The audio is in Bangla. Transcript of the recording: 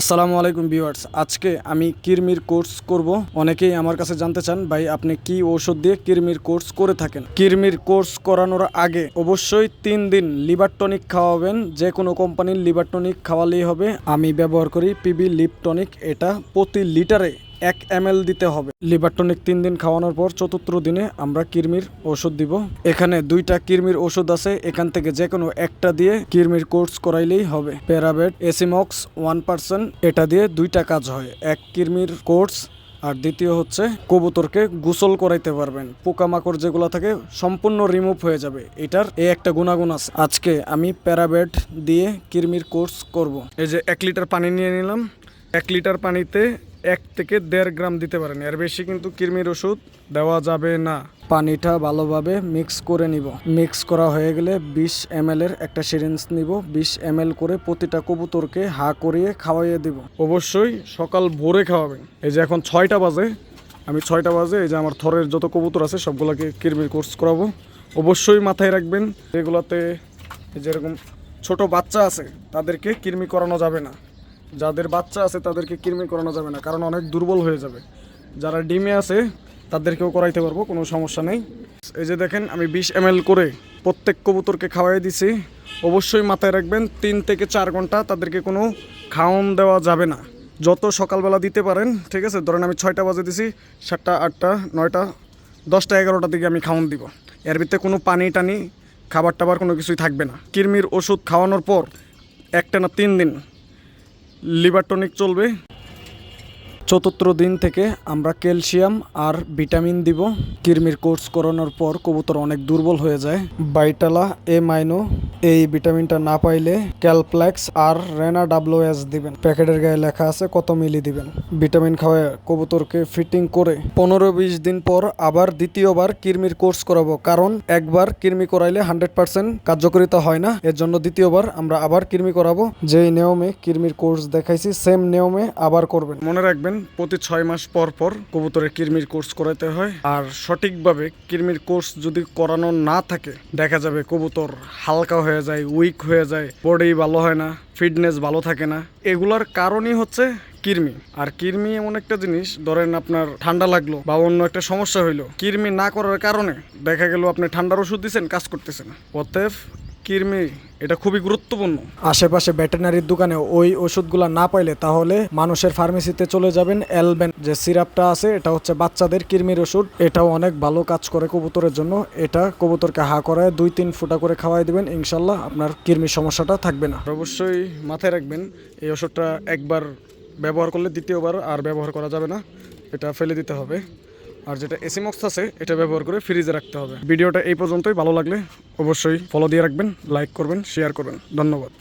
আসসালামু আলাইকুম ভিউয়ার্স। আজকে আমি কিরমির কোর্স করব। অনেকেই আমার কাছে জানতে চান, ভাই, আপনি কি ওষুধ দিয়ে কিরমির কোর্স করে থাকেন? কিরমির কোর্স করানোর আগে অবশ্যই তিন দিন লিভার টনিক খাওয়াবেন। যে কোনো কোম্পানির লিভার টনিক খাওয়ালেই হবে। আমি ব্যবহার করি পিবি লিপ টনিক এটা প্রতি লিটারে এক এম দিতে হবে। লিভার টনিক তিন দিন খাওয়ানোর পর চতুর্থ দিনে আমরা কিরমির ওষুধ দিব। এখানে দুইটা কিরমির ওষুধ আছে। এখান থেকে যে কোনো একটা দিয়ে কিরমির কোর্স করাইলেই হবে। প্যারাবেট, এসিমক্স, ওয়ান পার্সেন্ট, এটা দিয়ে দুইটা কাজ হয়। এক কিরমির কোর্স আর দ্বিতীয় হচ্ছে কবুতরকে গোসল করাইতে পারবেন। পোকামাকড় যেগুলো থাকে সম্পূর্ণ রিমুভ হয়ে যাবে। এটার এই একটা গুণাগুণ আছে। আজকে আমি প্যারাবেট দিয়ে কিরমির কোর্স করব। এই যে এক লিটার পানি নিয়ে নিলাম। এক লিটার পানিতে এক থেকে দেড় গ্রাম দিতে পারেন। এর বেশি কিন্তু কৃমির ওষুধ দেওয়া যাবে না। পানিটা ভালোভাবে মিক্স করে নিব। মিক্স করা হয়ে গেলে বিশ এম এর একটা সিরিঞ্জ নিব। বিশ এম করে প্রতিটা কবুতরকে হা করিয়ে খাওয়াইয়ে দিব। অবশ্যই সকাল ভোরে খাওয়াবেন। এই যে এখন ছয়টা বাজে। আমি ছয়টা বাজে, এই যে আমার থরের যত কবুতর আছে সবগুলোকে কিরমির কোর্স করাবো। অবশ্যই মাথায় রাখবেন, এগুলোতে যেরকম ছোট বাচ্চা আছে, তাদেরকে কৃমি করানো যাবে না। যাদের বাচ্চা আছে তাদেরকে কৃমি করানো যাবে না, কারণ অনেক দুর্বল হয়ে যাবে। যারা ডিমে আছে, তাদেরকেও করাইতে পারব, কোনো সমস্যা নেই। এই যে দেখেন, আমি বিশ এম করে প্রত্যেক কবুতরকে খাওয়াই দিছি। অবশ্যই মাথায় রাখবেন, তিন থেকে চার ঘণ্টা তাদেরকে কোনো খাওয়ান দেওয়া যাবে না। যত সকালবেলা দিতে পারেন, ঠিক আছে? ধরেন আমি ছয়টা বাজে দিছি, সাতটা, আটটা, নয়টা, দশটা, এগারোটা দিকে আমি খাওয়ান দিব। এর ভিতরে কোনো পানি টানি, খাবার টাবার কোনো কিছুই থাকবে না। কিরমির ওষুধ খাওয়ানোর পর একটা না তিন দিন লিভার টনিক চলবে। চতুর্থ দিন থেকে আমরা ক্যালসিয়াম আর ভিটামিন দিব। কিরমির কোর্স করানোর পর কবুতর অনেক দুর্বল হয়ে যায়। বাইটালা এ মাইনো এই ভিটামিনটা না পাইলে ক্যালপ্লেক্স আর রেনা ডাব্লিউ এস দিবেন। প্যাকেটের গায়ে লেখা আছে কত মিলি দিবেন। ভিটামিন খাওয়ায় কবুতরকে ফিটিং করে পনেরো বিশ দিন পর আবার দ্বিতীয়বার কিরমির কোর্স করাবো। কারণ একবার কিরমি করাইলে হান্ড্রেড পার্সেন্ট কার্যকারিতা হয় না। এর জন্য দ্বিতীয়বার আমরা আবার কিরমি করাবো। যেই নিয়মে কিরমির কোর্স দেখাইছি, সেম নিয়মে আবার করবেন। মনে রাখবেন, প্রতি ছয় মাস পর পর কবুতরের কিরমির কোর্স করাতে হয়। আর সঠিকভাবে কিরমির কোর্স যদি করানো না থাকে, দেখা যাবে কবুতর হালকা হয়ে যায় উইক হয়ে যায় বডি ভালো হয় না ফিটনেস ভালো থাকে না। এগুলার কারণই হচ্ছে কৃমি। আর কৃমি এমন একটা জিনিস, ধরেন আপনার ঠান্ডা লাগল বা অন্য একটা সমস্যা হইল, কৃমি না করার কারণে দেখা গেল আপনি ঠান্ডার ওষুধ দিচ্ছেন কাজ করতেছেন অতএব কিরমি এটা খুবই গুরুত্বপূর্ণ। আশেপাশে ভেটেনারির দোকানে ওই ওষুধগুলো না পাইলে তাহলে মানুষের ফার্মেসিতে চলে যাবেন এলবেন যে সিরাপটা আছে এটা হচ্ছে বাচ্চাদের কিরমির ওষুধ। এটাও অনেক ভালো কাজ করে কবুতরের জন্য। এটা কবুতরকে হা করায় দুই তিন ফুটা করে খাওয়াই দিবেন ইনশাল্লাহ আপনার কিরমির সমস্যাটা থাকবে না। অবশ্যই মাথায় রাখবেন এই ওষুধটা একবার ব্যবহার করলে দ্বিতীয়বার আর ব্যবহার করা যাবে না এটা ফেলে দিতে হবে। আর যেটা এসি মক্স আছে, এটা ব্যবহার করে ফ্রিজে রাখতে হবে। ভিডিওটা এই পর্যন্তই। ভালো লাগলে অবশ্যই ফলো দিয়ে রাখবেন লাইক করবেন শেয়ার করবেন। ধন্যবাদ।